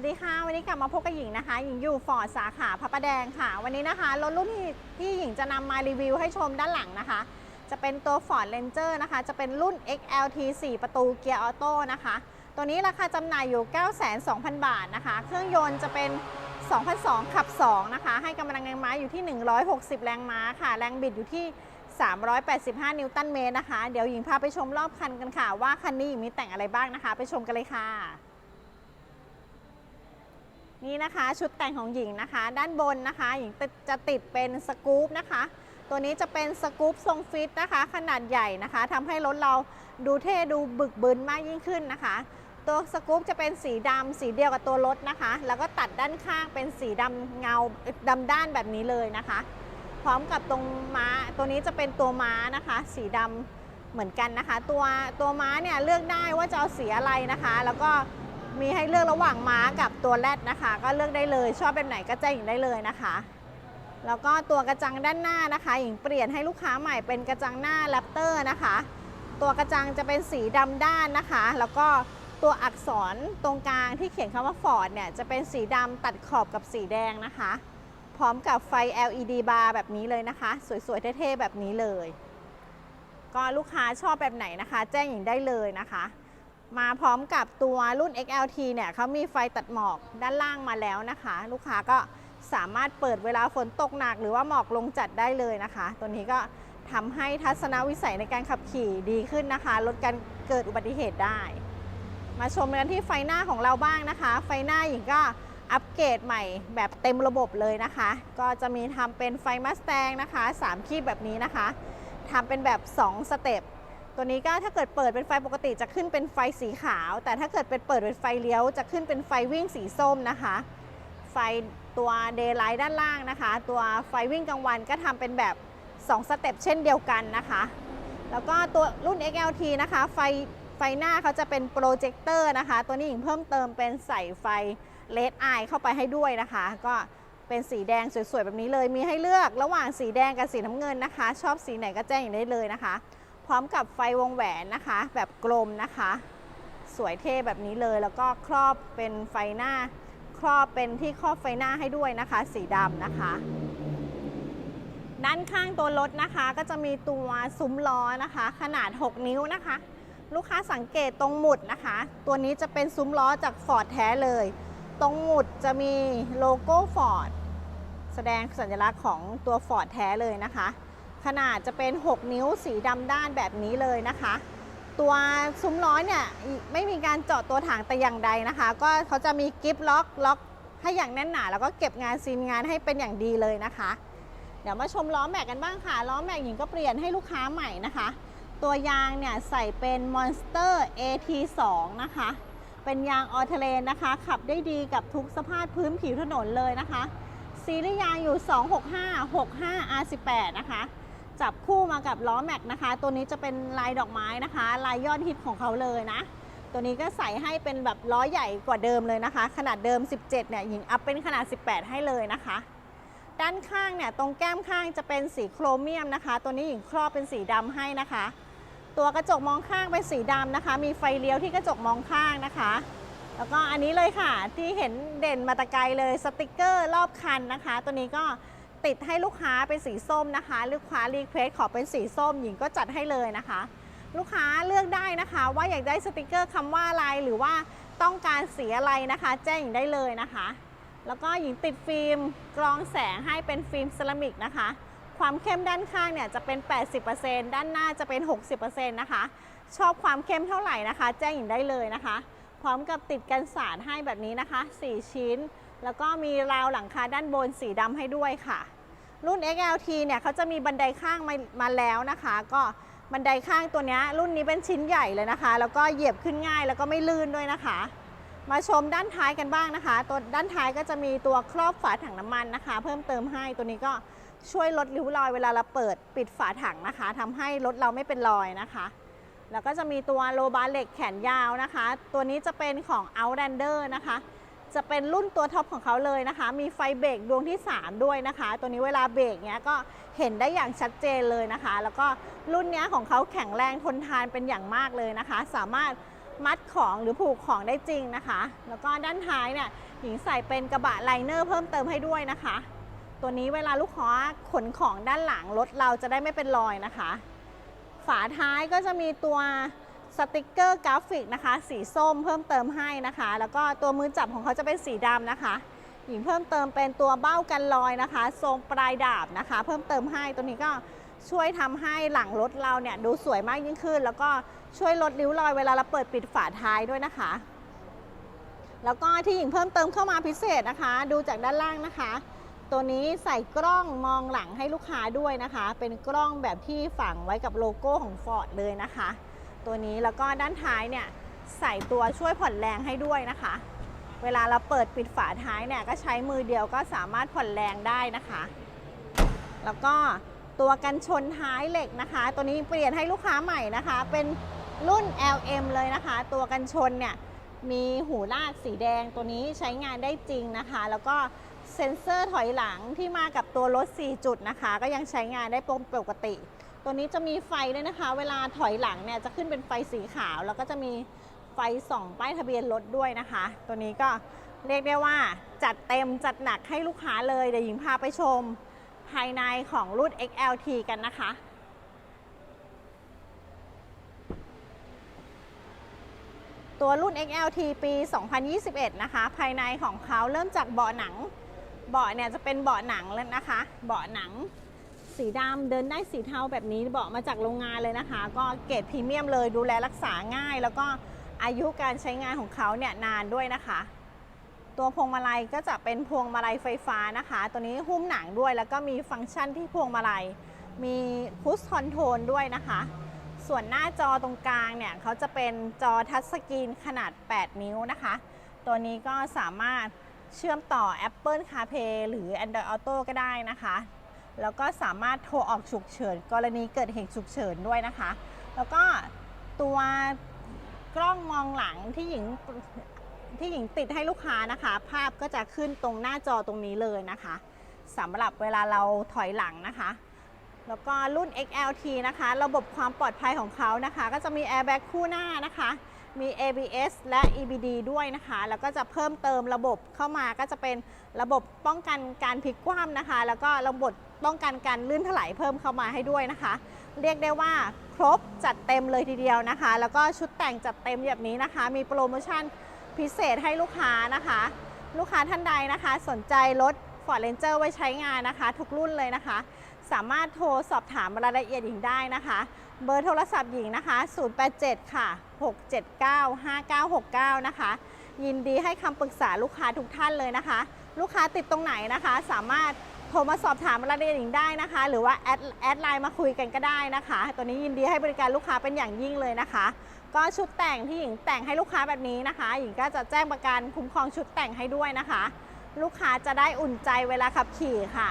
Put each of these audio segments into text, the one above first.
วัสดีค่ะ วันนี้กลับมาพบกับหญิงนะคะ หญิงอยู่ฟอร์ดสาขาพระประแดงค่ะ วันนี้นะคะรถรุ่นที่ที่หญิงจะนำมารีวิวให้ชมด้านหลังนะคะ จะเป็นตัว Ford Ranger นะคะ จะเป็นรุ่น XLT 4 ประตูเกียร์ออโต้นะคะ ตัวนี้ราคาจำหน่ายอยู่920,000 บาทนะคะ เครื่องยนต์จะเป็น 2002ขับ 2 นะคะ ให้กำลังแรงม้าอยู่ที่ 160 แรงม้าค่ะ แรงบิดอยู่ที่ 385 นิวตันเมตรนะคะ เดี๋ยวหญิงพาไปชมรอบคันกันค่ะ ว่าคันนี้หญิงมีแต่งอะไรบ้างนะคะ ไปชมกันเลยค่ะ นี่นะคะชุดแต่งของหญิงนะคะ ด้านบนนะคะหญิงจะติดเป็นสกู๊ปนะคะ ตัวนี้จะเป็นสกู๊ปทรงฟิตนะคะ ขนาดใหญ่นะคะทำให้รถเราดูเท่ดูบึกบึนมากยิ่งขึ้นนะคะ ตัวสกู๊ปจะเป็นสีดำสีเดียวกับตัวรถนะคะ แล้วก็ตัดด้านข้างเป็นสีดำเงาดำด้านแบบนี้เลยนะคะ พร้อมกับตรงม้าตัวนี้จะเป็นตัวม้านะคะ สีดำเหมือนกันนะคะ ตัวตัวม้าเนี่ยเลือกได้ว่าจะเอาสีอะไรนะคะ แล้วก็ มีให้เลือกระหว่างม้ากับตัวแรดนะคะ ก็เลือกได้เลย ชอบแบบไหนก็แจ้งหญิงได้เลยนะคะ แล้วก็ตัวกระจังด้านหน้านะคะหญิงเปลี่ยนให้ลูกค้าใหม่เป็นกระจังหน้าแรปเตอร์นะคะ ตัวกระจังจะเป็นสีดำด้านนะคะ แล้วก็ตัวอักษรตรงกลางที่เขียนคำว่า Ford เนี่ยจะเป็นสีดำตัดขอบกับสีแดงนะคะ พร้อมกับไฟ LED บาร์แบบนี้เลยนะคะ สวยๆเท่ๆแบบนี้เลย ก็ลูกค้าชอบแบบไหนนะคะ แจ้งหญิงได้เลยนะคะ มาพร้อมกับตัวรุ่น XLT เนี่ยเขามีไฟตัดหมอกด้านล่างมาแล้วนะคะ ลูกค้าก็สามารถเปิดเวลาฝนตกหนัก หรือว่าหมอกลงจัดได้เลยนะคะ ตัวนี้ก็ทำให้ทัศนวิสัยในการขับขี่ดีขึ้นนะคะ ลดการเกิดอุบัติเหตุได้ มาชมกันที่ไฟหน้าของเราบ้างนะคะ ไฟหน้าหญิงก็อัปเกรดใหม่แบบเต็มระบบเลยนะคะ ก็จะมีทำเป็นไฟมัสแตงนะคะ3คีบแบบนี้นะคะทำเป็นแบบ 2 สเต็ป ตัวนี้ก็ถ้าเกิดเปิดเป็นไฟปกติจะขึ้นเป็นไฟสีขาว แต่ถ้าเกิดเป็นเปิดเป็นไฟเลี้ยว จะขึ้นเป็นไฟวิ่งสีส้มนะคะ ไฟตัวเดย์ไลท์ด้านล่างนะคะ ตัวไฟวิ่งกลางวันก็ทำเป็นแบบ 2 สเต็ปเช่นเดียวกันนะคะ แล้วก็ตัวรุ่น XLT นะคะ ไฟไฟหน้าเขาจะเป็นโปรเจคเตอร์นะคะ ตัวนี้หญิงเพิ่มเติมเป็นใส่ไฟเลดไอเข้าไปให้ด้วยนะคะ ก็เป็นสีแดงสวยๆ แบบนี้เลย มีให้เลือกระหว่างสีแดงกับสีน้ำเงินนะคะ ชอบสีไหนก็แจ้งอย่างได้เลยนะคะ พร้อมกับไฟวงแหวนนะคะ แบบกลมนะคะ สวยเท่แบบนี้เลยแล้วก็ครอบเป็นไฟหน้า ครอบเป็นที่ครอบไฟหน้าให้ด้วยนะคะ สีดำนะคะ ด้านข้างตัวรถนะคะ ก็จะมีตัวซุ้มล้อนะคะ ขนาด 6 นิ้วนะคะ ลูกค้าสังเกตตรงหมุดนะคะ ตัวนี้จะเป็นซุ้มล้อจาก Ford แท้เลย ตรงหมุดจะมีโลโก้ Ford แสดงสัญลักษณ์ของตัว Ford แท้เลยนะคะ ขนาดจะเป็น 6 นิ้วสีดำด้านแบบนี้เลยนะคะ ตัวซุ้มล้อเนี่ยไม่มีการเจาะตัวถังแต่อย่างใดนะคะ ก็เขาจะมีกิฟล็อกล็อกให้อย่างแน่นหนา แล้วก็เก็บงานซีนงานให้เป็นอย่างดีเลยนะคะ เดี๋ยวมาชมล้อแม็กกันบ้างค่ะ ล้อแม็กหญิงก็เปลี่ยนให้ลูกค้าใหม่นะคะ ตัวยางเนี่ยใส่เป็น Monster AT2 นะคะ เป็นยางออเทเลนนะคะ ขับได้ดีกับทุกสภาพพื้นผิวถนนเลยนะคะ ซีรีส์ยางอยู่ 265 65 R18 นะคะ จับคู่มากับล้อแม็กนะคะ ตัวนี้จะเป็นลายดอกไม้นะคะ ลายยอดฮิตของเขาเลยนะ ตัวนี้ก็ใส่ให้เป็นแบบล้อใหญ่กว่าเดิมเลยนะคะ ขนาดเดิม 17เนี่ยหญิงอัพเป็นขนาด 18 ให้เลยนะคะ ด้านข้างเนี่ยตรงแก้มข้างจะเป็นสีโครเมียมนะคะ ตัวนี้หญิงครอบเป็นสีดำให้นะคะ ตัวกระจกมองข้างเป็นสีดำนะคะ มีไฟเลี้ยวที่กระจกมองข้างนะคะแล้วก็อันนี้เลยค่ะที่เห็นเด่นมาตะไกลเลยสติกเกอร์รอบคันนะคะ ตัวนี้ก็ ติดให้ลูกค้าเป็นสีส้มนะคะ ลูกค้ารีเควสขอเป็นสีส้มหญิงก็จัดให้เลยนะคะ ลูกค้าเลือกได้นะคะ ว่าอยากได้สติกเกอร์คำว่าอะไรหรือว่าต้องการสีอะไรนะคะ แจ้งหญิงได้เลยนะคะ แล้วก็หญิงติดฟิล์มกรองแสงให้เป็นฟิล์มเซรามิกนะคะ ความเข้มด้านข้างเนี่ยจะเป็น 80%ด้านหน้าจะเป็น 60%นะคะ ชอบความเข้มเท่าไหร่นะคะ แจ้งหญิงได้เลยนะคะ พร้อมกับติดกันสาดให้แบบนี้นะคะ 4 ชิ้น แล้วก็มีราวหลังคาด้านบนสีดำให้ด้วยค่ะ รุ่น XLT เนี่ยเขาจะมีบันไดข้างมามาแล้วนะคะ ก็บันไดข้างตัวนี้รุ่นนี้เป็นชิ้นใหญ่เลยนะคะ แล้วก็เหยียบขึ้นง่ายแล้วก็ไม่ลื่นด้วยนะคะ มาชมด้านท้ายกันบ้างนะคะ ตัวด้านท้ายก็จะมีตัวครอบฝาถังน้ำมันนะคะ เพิ่มเติมให้ตัวนี้ก็ช่วยลดริ้วรอยเวลาเราเปิดปิดฝาถังนะคะทำให้รถเราไม่เป็นรอยนะคะ แล้วก็จะมีตัวโลบาร์เหล็กแขนยาวนะคะ ตัวนี้จะเป็นของ Outlander นะคะ จะเป็นรุ่นตัวท็อปของเขาเลยนะคะ มีไฟเบรกดวงที่ 3 ด้วยนะคะ ตัวนี้เวลาเบรกเนี้ยก็เห็นได้อย่างชัดเจนเลยนะคะ แล้วก็รุ่นเนี้ยของเขาแข็งแรงทนทานเป็นอย่างมากเลยนะคะ สามารถมัดของหรือผูกของได้จริงนะคะ แล้วก็ด้านท้ายเนี่ยหญิงใส่เป็นกระบะไลเนอร์เพิ่มเติมให้ด้วยนะคะ ตัวนี้เวลาลูกค้าขนของด้านหลังรถเราจะได้ไม่เป็นรอยนะคะ ฝาท้ายก็จะมีตัว สติกเกอร์กราฟิกนะคะ สีส้มเพิ่มเติมให้นะคะ แล้วก็ตัวมือจับของเขาจะเป็นสีดำนะคะ หญิงเพิ่มเติมเป็นตัวเบ้ากันรอยนะคะ ทรงปลายดาบนะคะ เพิ่มเติมให้ตัวนี้ก็ช่วยทำให้หลังรถเราเนี่ยดูสวยมากยิ่งขึ้น แล้วก็ช่วยลดริ้วรอยเวลาเราเปิดปิดฝาท้ายด้วยนะคะ แล้วก็ที่หญิงเพิ่มเติมเข้ามาพิเศษนะคะ ดูจากด้านล่างนะคะ ตัวนี้ใส่กล้องมองหลังให้ลูกค้าด้วยนะคะ เป็นกล้องแบบที่ฝังไว้กับโลโก้ของ Ford เลยนะคะ ตัวนี้แล้วก็ด้านท้ายเนี่ยใส่ตัวช่วยผ่อนแรงให้ด้วยนะคะ เวลาเราเปิดปิดฝาท้ายเนี่ยก็ใช้มือเดียวก็สามารถผ่อนแรงได้นะคะ แล้วก็ตัวกันชนท้ายเหล็กนะคะ ตัวนี้เปลี่ยนให้ลูกค้าใหม่นะคะ เป็นรุ่น LM เลยนะคะ ตัวกันชนเนี่ยมีหูลากสีแดงตัวนี้ใช้งานได้จริงนะคะ แล้วก็เซ็นเซอร์ถอยหลังที่มากับตัวรถ 4 จุดนะคะ ก็ยังใช้งานได้ปกติ ตัวนี้จะมีไฟด้วยนะคะ เวลาถอยหลังเนี่ยจะขึ้นเป็นไฟสีขาว แล้วก็จะมีไฟส่องป้ายทะเบียนรถด้วยนะคะ ตัวนี้ก็เรียกได้ว่าจัดเต็มจัดหนักให้ลูกค้าเลยเดี๋ยวหญิงพาไปชมภายในของรุ่น XLT กันนะคะ ตัวรุ่น XLT ปี 2021 นะคะ ภายในของเขาเริ่มจากเบาะหนัง เบาะเนี่ยจะเป็นเบาะหนังแล้วนะคะ เบาะหนัง สีดำเดินได้สีเทาแบบนี้เบาะมาจากโรงงานเลยนะคะ ก็เกรดพรีเมียมเลยดูแลรักษาง่าย แล้วก็อายุการใช้งานของเขาเนี่ยนานด้วยนะคะ ตัวพวงมาลัยก็จะเป็นพวงมาลัยไฟฟ้านะคะ ตัวนี้หุ้มหนังด้วย แล้วก็มีฟังก์ชันที่พวงมาลัย มีพุชคอนโทรลด้วยนะคะ ส่วนหน้าจอตรงกลางเนี่ยเขาจะเป็นจอทัชสกรีนขนาด 8 นิ้วนะคะ ตัวนี้ก็สามารถเชื่อมต่อ Apple CarPlay หรือ Android Auto ก็ได้นะคะ แล้วก็สามารถโทรออกฉุกเฉิน กรณีเกิดเหตุฉุกเฉินด้วยนะคะ แล้วก็ตัวกล้องมองหลังที่หญิงที่หญิงติดให้ลูกค้านะคะ ภาพก็จะขึ้นตรงหน้าจอตรงนี้เลยนะคะสำหรับเวลาเราถอยหลังนะคะ แล้วก็รุ่น XLT นะคะ ระบบความปลอดภัยของเขานะคะ ก็จะมี airbag คู่หน้านะคะ มี ABS และ EBD ด้วยนะคะ แล้วก็จะเพิ่มเติมระบบเข้ามาก็จะเป็นระบบป้องกันการพลิกคว่ำนะคะ แล้วก็ระบบป้องกันการลื่นถลายเพิ่มเข้ามาให้ด้วยนะคะ เรียกได้ว่าครบจัดเต็มเลยทีเดียวนะคะ แล้วก็ชุดแต่งจัดเต็มแบบนี้นะคะ มีโปรโมชั่นพิเศษให้ลูกค้านะคะ ลูกค้าท่านใดนะคะ สนใจรถ Ford Ranger ไว้ใช้งานนะคะ ทุกรุ่นเลยนะคะ สามารถโทรสอบถามรายละเอียดหญิงได้นะคะ เบอร์โทรศัพท์หญิงนะคะ 087 ค่ะ 679 5969 นะคะ ยินดีให้คำปรึกษาลูกค้าทุกท่านเลยนะคะ ลูกค้าติดตรงไหนนะคะ สามารถโทรมาสอบถามรายละเอียดหญิงได้นะคะ หรือว่าแอดแอดไลน์มาคุยกันก็ได้นะคะ ตัวนี้ยินดีให้บริการลูกค้าเป็นอย่างยิ่งเลยนะคะ ก็ชุดแต่งที่หญิงแต่งให้ลูกค้าแบบนี้นะคะ หญิงก็จะแจ้งประกันคุ้มครองชุดแต่งให้ด้วยนะคะ ลูกค้าจะได้อุ่นใจเวลาขับขี่ค่ะ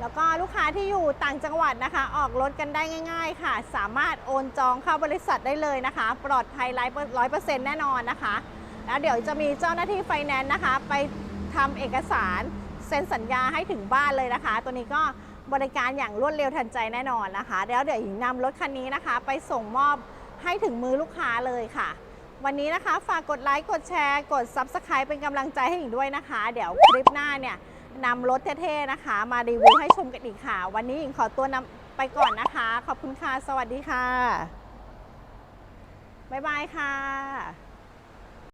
แล้วก็ลูกค้าที่อยู่ต่างจังหวัดนะคะ ออกรถกันได้ง่าย ๆ ค่ะ สามารถโอนจองเข้าบริษัทได้เลยนะคะ ปลอดภัยร้อยเปอร์เซ็นต์แน่นอนนะคะ แล้วเดี๋ยวจะมีเจ้าหน้าที่ไฟแนนซ์นะคะ ไปทำเอกสารเซ็นสัญญาให้ถึงบ้านเลยนะคะ ตัวนี้ก็บริการอย่างรวดเร็วทันใจแน่นอนนะคะ แล้วเดี๋ยวหญิงนำรถคันนี้นะคะ ไปส่งมอบให้ถึงมือลูกค้าเลยค่ะ วันนี้นะคะฝากกดไลค์กดแชร์ กด Subscribe เป็นกำลังใจให้หญิงด้วยนะคะ เดี๋ยวคลิปหน้าเนี่ย นำรถเท่ๆนะคะ มารีวิวให้ชมกันอีกค่ะ วันนี้หญิงขอตัวนำไปก่อนนะคะ ขอบคุณค่ะ สวัสดีค่ะ บ๊ายบายค่ะ